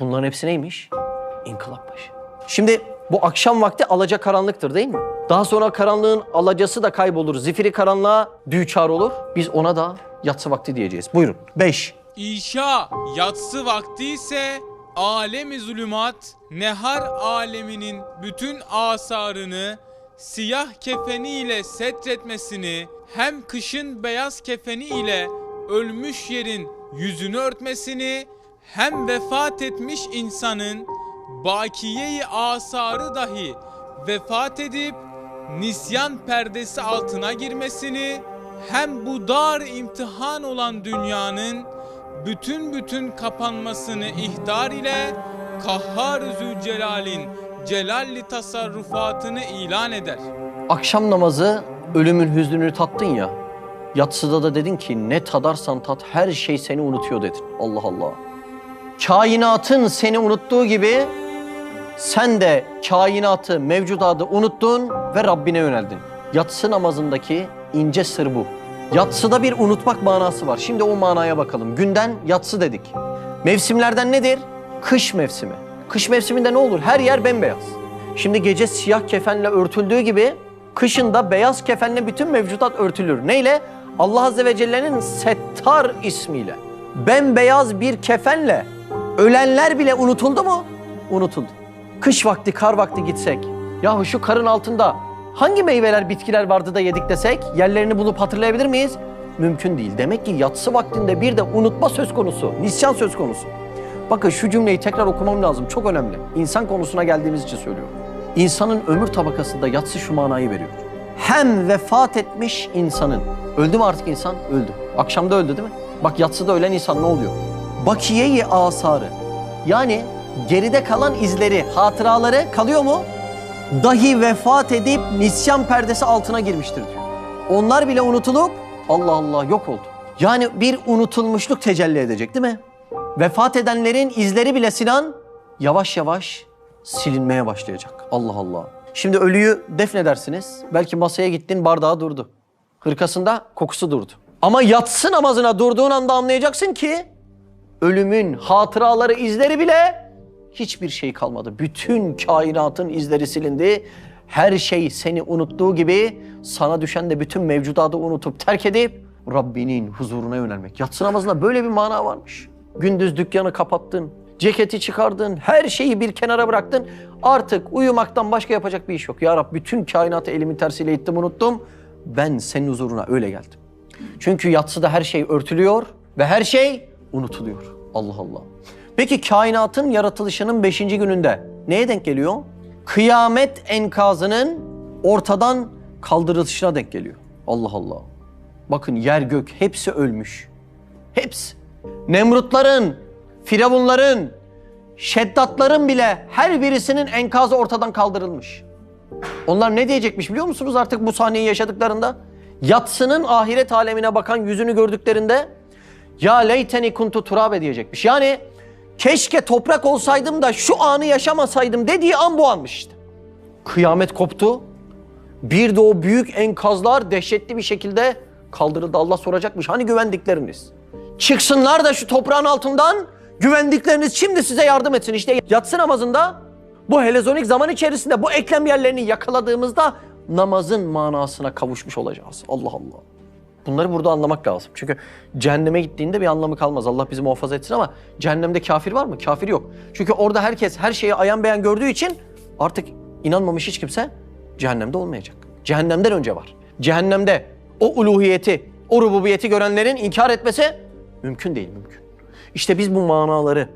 Bunların hepsi neymiş? İnkılap başı. Şimdi bu akşam vakti alaca karanlıktır değil mi? Daha sonra karanlığın alacası da kaybolur. Zifiri karanlığa düçar olur. Biz ona da yatsı vakti diyeceğiz. Buyurun. 5. İşa yatsı vakti ise alemi zulümat nehar aleminin bütün asarını siyah kefeni ile setretmesini hem kışın beyaz kefeni ile ölmüş yerin yüzünü örtmesini hem vefat etmiş insanın bakiyeyi asarı dahi vefat edip nisyan perdesi altına girmesini hem bu dar imtihan olan dünyanın bütün bütün kapanmasını ihtar ile Kahhar Zülcelal'in celalli tasarrufatını ilan eder. Akşam namazı ölümün hüznünü tattın ya. Yatsıda da dedin ki ne tadarsan tat her şey seni unutuyor dedin. Allah Allah. Kainatın seni unuttuğu gibi sen de kainatı, mevcudatı unuttun ve Rabbine yöneldin. Yatsı namazındaki ince sır bu. Yatsıda bir unutmak manası var. Şimdi o manaya bakalım. Günden yatsı dedik. Mevsimlerden nedir? Kış mevsimi. Kış mevsiminde ne olur? Her yer bembeyaz. Şimdi gece siyah kefenle örtüldüğü gibi kışın da beyaz kefenle bütün mevcudat örtülür. Neyle? Allah Azze ve Celle'nin Settar ismiyle. Bembeyaz bir kefenle ölenler bile unutuldu mu? Unutuldu. Kış vakti, kar vakti gitsek, yahu şu karın altında hangi meyveler, bitkiler vardı da yedik desek yerlerini bulup hatırlayabilir miyiz? Mümkün değil. Demek ki yatsı vaktinde bir de unutma söz konusu, nisyan söz konusu. Bakın şu cümleyi tekrar okumam lazım. Çok önemli. İnsan konusuna geldiğimiz için söylüyorum. İnsanın ömür tabakasında yatsı şu manayı veriyor. Hem vefat etmiş insanın. Öldü mü artık insan? Öldü. Akşamda öldü değil mi? Bak yatsıda ölen insan ne oluyor? Bakiyeyi asarı. Yani geride kalan izleri, hatıraları kalıyor mu? Dahi vefat edip nisyan perdesi altına girmiştir diyor. Onlar bile unutulup Allah Allah yok oldu. Yani bir unutulmuşluk tecelli edecek değil mi? Vefat edenlerin izleri bile Sinan yavaş yavaş silinmeye başlayacak. Allah Allah. Şimdi ölüyü defnedersiniz. Belki masaya gittin bardağı durdu. Hırkasında kokusu durdu. Ama yatsı namazına durduğun anda anlayacaksın ki ölümün hatıraları, izleri bile hiçbir şey kalmadı. Bütün kainatın izleri silindi. Her şey seni unuttuğu gibi sana düşen de bütün mevcudatı unutup terk edip Rabbinin huzuruna yönelmek. Yatsı namazında böyle bir mana varmış. Gündüz dükkanı kapattın, ceketi çıkardın, her şeyi bir kenara bıraktın. Artık uyumaktan başka yapacak bir iş yok. Ya Rab bütün kainatı elimin tersiyle ittim unuttum. Ben senin huzuruna öyle geldim. Çünkü yatsıda her şey örtülüyor ve her şey unutuluyor. Allah Allah. Peki kainatın yaratılışının beşinci gününde neye denk geliyor? Kıyamet enkazının ortadan kaldırılışına denk geliyor. Allah Allah. Bakın yer gök hepsi ölmüş. Hepsi. Nemrutların, firavunların, şeddatların bile her birisinin enkazı ortadan kaldırılmış. Onlar ne diyecekmiş biliyor musunuz artık bu sahneyi yaşadıklarında? Yatsının ahiret alemine bakan yüzünü gördüklerinde ya leyteni kuntu turabe diyecekmiş. Yani keşke toprak olsaydım da şu anı yaşamasaydım dediği an bu anmış işte. Kıyamet koptu. Bir de o büyük enkazlar dehşetli bir şekilde kaldırıldı. Allah soracakmış hani güvendikleriniz? Çıksınlar da şu toprağın altından güvendikleriniz şimdi size yardım etsin. İşte yatsı namazında bu helezonik zaman içerisinde bu eklem yerlerini yakaladığımızda namazın manasına kavuşmuş olacağız. Allah Allah. Bunları burada anlamak lazım. Çünkü cehenneme gittiğinde bir anlamı kalmaz. Allah bizi muhafaza etsin ama cehennemde kafir var mı? Kafir yok. Çünkü orada herkes her şeyi ayan beyan gördüğü için artık inanmamış hiç kimse cehennemde olmayacak. Cehennemden önce var. Cehennemde o uluhiyeti, o rububiyeti görenlerin inkar etmesi mümkün değil mümkün. İşte biz bu manaları,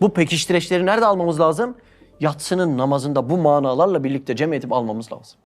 bu pekiştireçleri nerede almamız lazım? Yatsının namazında bu manalarla birlikte cem edip almamız lazım.